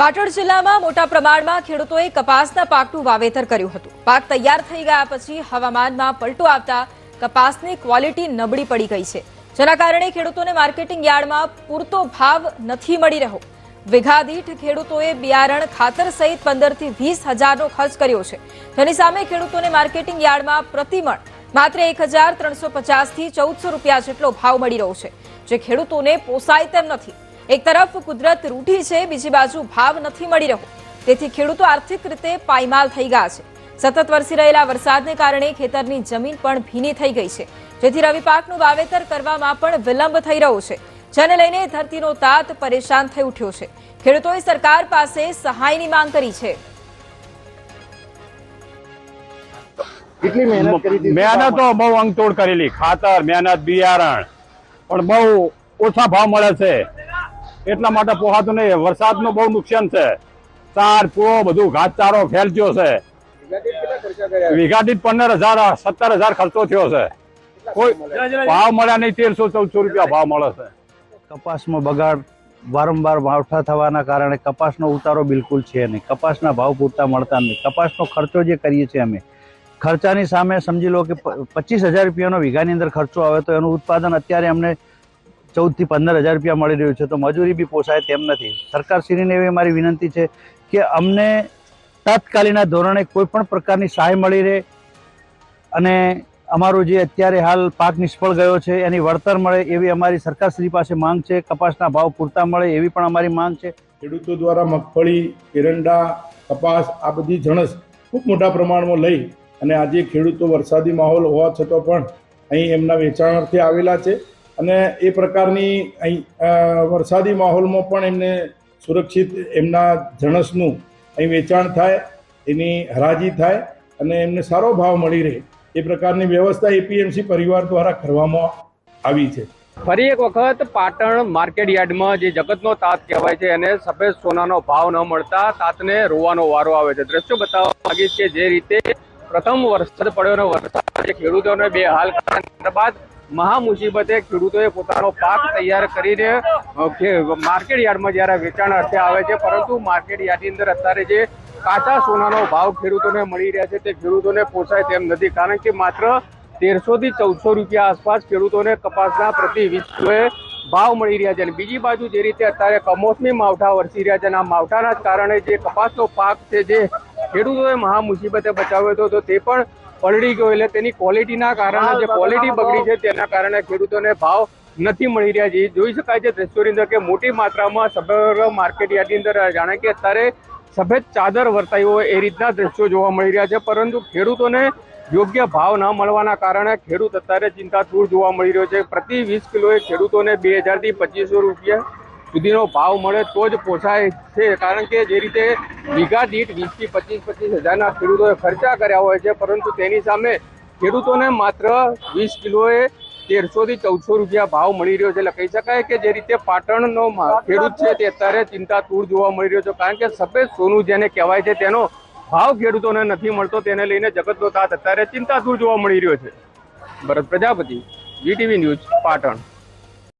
પાટણ જિલ્લામાં મોટા પ્રમાણમાં ખેડૂતોએ કપાસના પાકનું વાવેતર કર્યું હતું. પાક તૈયાર થઈ ગયા પછી હવામાનમાં પલટો આવતા કપાસની ક્વોલિટી નબળી પડી ગઈ છે. જેના કારણે ખેડૂતોને માર્કેટિંગ યાર્ડમાં પૂરતો ભાવ નથી મળી રહ્યો. વિઘા દીઠ ખેડૂતોએ બિયારણ, ખાતર સહિત પંદરથી વીસ હજારનો ખર્ચ કર્યો છે. જેની સામે ખેડૂતોને માર્કેટિંગ યાર્ડમાં પ્રતિમણ માત્ર એક હજાર ત્રણસો પચાસથી ચૌદસો રૂપિયા જેટલો ભાવ મળી રહ્યો છે. જે ખેડૂતોને પોસાય તેમ નથી. એક તરફ કુદરત રૂઠી છે બીજી બાજુ ભાવ નથી મળી રહ્યો. તેથી ખેડૂતો આર્થિક રીતે પાયમાલ થઈ ગયા છે. સતત વરસી રહેલા વરસાદને કારણે ખેતરની જમીન પણ ભીની થઈ ગઈ છે. જેથી રવિ પાકનું વાવેતર કરવામાં પણ વિલંબ થઈ રહ્યો છે. જેને લઈને ધરતીનો તાત પરેશાન થઈ ઉઠ્યો છે. ખેડૂતોએ સરકાર પાસે સહાયની માંગ કરી છે. કેટલી મહેનત કરી મહેનત તો બહુ અંગતોડ કરેલી. ખાતર મહેનત બિયારણ. પણ બહુ ઓછા ભાવ મળે છે. એટલા માટે પોહાતું નહીં. વરસાદનું બહુ નુકસાન છે. તાર પૂળો બધું ઘાસચારો ફેલચ્યો છે. વીઘા પંદર હજાર, સત્તર હજાર ખર્ચો થયો છે. કોઈ ભાવ મળ્યા નહીં, તેરસો ચૌદસો રૂપિયા ભાવ મળે છે. કપાસમાં બગાડ વારંવાર માવઠા થવાના કારણે કપાસનો ઉતારો બિલકુલ છે નહીં. કપાસના ભાવ પૂરતા મળતા નહીં. કપાસનો ખર્ચો જે કરીએ છીએ અમે, ખર્ચાની સામે સમજી લો કે પ- પચીસ હજાર રૂપિયાનો વીઘાની અંદર ખર્ચો આવે તો એનું ઉત્પાદન અત્યારે અમને ચૌદથી પંદર હજાર રૂપિયા મળી રહ્યું છે. તો મજૂરી બી પોસાય તેમ નથી. સરકારશ્રીને એવી મારી વિનંતી છે કે અમને તાત્કાલિકના ધોરણે કોઈ પણ પ્રકારની સહાય મળી રહે અને અમારો જે અત્યારે હાલ પાક નિષ્ફળ ગયો છે, એની વળતર મળે એવી અમારી સરકારશ્રી પાસે માંગ છે. કપાસના ભાવ પૂરતા મળે એવી પણ અમારી માંગ છે. ખેડૂતો દ્વારા મગફળી, એરંડા, કપાસ આ બધી જણસ ખૂબ મોટા પ્રમાણમાં લઈ અને આજે ખેડૂતો વરસાદી માહોલ હોવા છતાં પણ અહીં એમના વેચાણાર્થે આવેલા છે. અને એ પ્રકારની અહીં વરસાદી માહોલમાં પણ એમને સુરક્ષિત એમના જણસનું અહીં વેચાણ થાય, એની હરાજી થાય અને એમને સારો ભાવ મળી રહે. એ પ્રકારની વ્યવસ્થા એપીએમસી પરિવાર દ્વારા કરવામાં આવી છે. ફરી એક વખત પાટણ માર્કેટ યાર્ડમાં જે જગતનો તાત કહેવાય છે, એને સફેદ સોનાનો ભાવ ન મળતા તાતને રોવાનો વારો આવે છે. દ્રશ્યો બતાવવા માંગીશ કે જે રીતે પ્રથમ વરસાદ પડ્યો વરસાદ ખેડૂતોને બે હાલ બાદ મહા મુસીબતે ખેડૂતોએ પોતાનો પાક તૈયાર કરીને માર્કેટ યાર્ડમાં જ્યારે વેચાણ અર્થે આવે છે, પરંતુ માર્કેટ યાર્ડની અંદર અત્યારે જે કાચા સોનાનો ભાવ ખેડૂતોને મળી રહ્યા છે, તે ખેડૂતોને પોસાય તેમ નથી. કારણ કે માત્ર તેરસો થી ચૌદસો રૂપિયા આસપાસ ખેડૂતોને કપાસના પ્રતિ વીસ ભાવ મળી રહ્યા છે. અને બીજી બાજુ જે રીતે અત્યારે કમોસમી માવઠા વરસી રહ્યા છે, અને આ માવઠાના કારણે જે કપાસનો પાક છે, જે ખેડૂતોએ મહા મુસીબતે બચાવ્યો હતો, તો તે પણ પલળી ગયો એટલે તેની ક્વોલિટીના કારણે જે ક્વોલિટી બગડી છે તેના કારણે ખેડૂતોને ભાવ નથી મળી રહ્યા છે. જોઈ શકાય છે દ્રશ્યોની અંદર કે મોટી માત્રામાં સમગ્ર માર્કેટ યાર્ડની અંદર જાણે કે અત્યારે સફેદ ચાદર વર્તાઈ હોય એ રીતના દ્રશ્યો જોવા મળી રહ્યા છે. પરંતુ ખેડૂતોને યોગ્ય ભાવ ન મળવાના કારણે ખેડૂત અત્યારે ચિંતાતુર જોવા મળી રહ્યો છે. પ્રતિ વીસ કિલોએ ખેડૂતોને બે હજારથી પચીસો રૂપિયા સુધીનો ભાવ મળે તો જ પોસાય છે. કારણ કે જે રીતે વીઘા દીઠ વીસથી પચીસ પચીસ હજારના ખેડૂતોએ ખર્ચા કર્યા હોય છે, પરંતુ તેની સામે ખેડૂતોને માત્ર વીસ કિલોએ તેરસોથી ચૌદસો રૂપિયા ભાવ મળી રહ્યો છે. એટલે કહી શકાય કે જે રીતે પાટણનો ખેડૂત છે તે અત્યારે ચિંતાતુર જોવા મળી રહ્યો છે. કારણ કે સફેદ સોનું જેને કહેવાય છે, તેનો ભાવ ખેડૂતોને નથી મળતો. તેને લઈને જગતનો તાત અત્યારે ચિંતાતુર જોવા મળી રહ્યો છે. Bharat Prajapati VTV news, Patan.